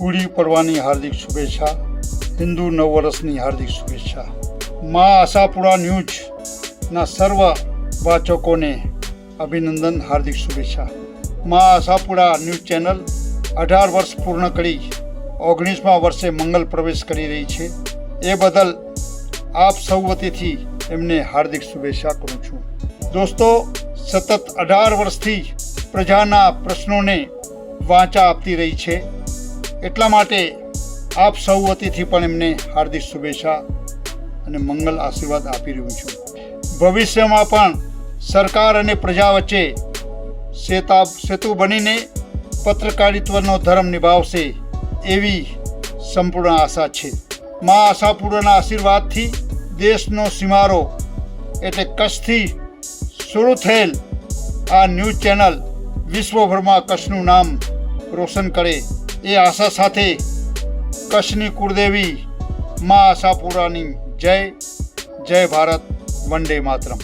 ગુડી પડવાની હાર્દિક શુભેચ્છા, હિન્દુ નવ વર્ષની હાર્દિક શુભેચ્છા. મા આશાપુરા ન્યૂઝના સર્વ વાચકોને અભિનંદન, હાર્દિક શુભેચ્છા. મા આશાપુરા ન્યૂઝ ચેનલ અઢાર વર્ષ પૂર્ણ કરી ઓગણીસમા વર્ષે મંગલ પ્રવેશ કરી રહી છે. એ બદલ આપ સૌ વતીથી એમને હાર્દિક શુભેચ્છા કરું છું. દોસ્તો, સતત અઢાર વર્ષથી પ્રજાના પ્રશ્નોને વાંચા આપતી રહી છે. એટલા માટે આપ સૌ વતીથી પણ એમને હાર્દિક શુભેચ્છા અને મંગલ આશીર્વાદ આપી રહ્યું છું. ભવિષ્યમાં પણ સરકાર અને પ્રજા વચ્ચે સેતા, સેતુ બનીને પત્રકારિત્વનો ધર્મ નિભાવશે એવી સંપૂર્ણ આશા છે. મા આશાપુરાના આશીર્વાદથી દેશનો સીમારો એટલે કચ્છથી શરૂ થયેલ આ ન્યૂઝ ચેનલ વિશ્વભરમાં કચ્છનું નામ રોશન કરે એ આશા સાથે કચ્છની કુળદેવી મા આશાપુરાની જય જય ભારત વંદે માતરમ.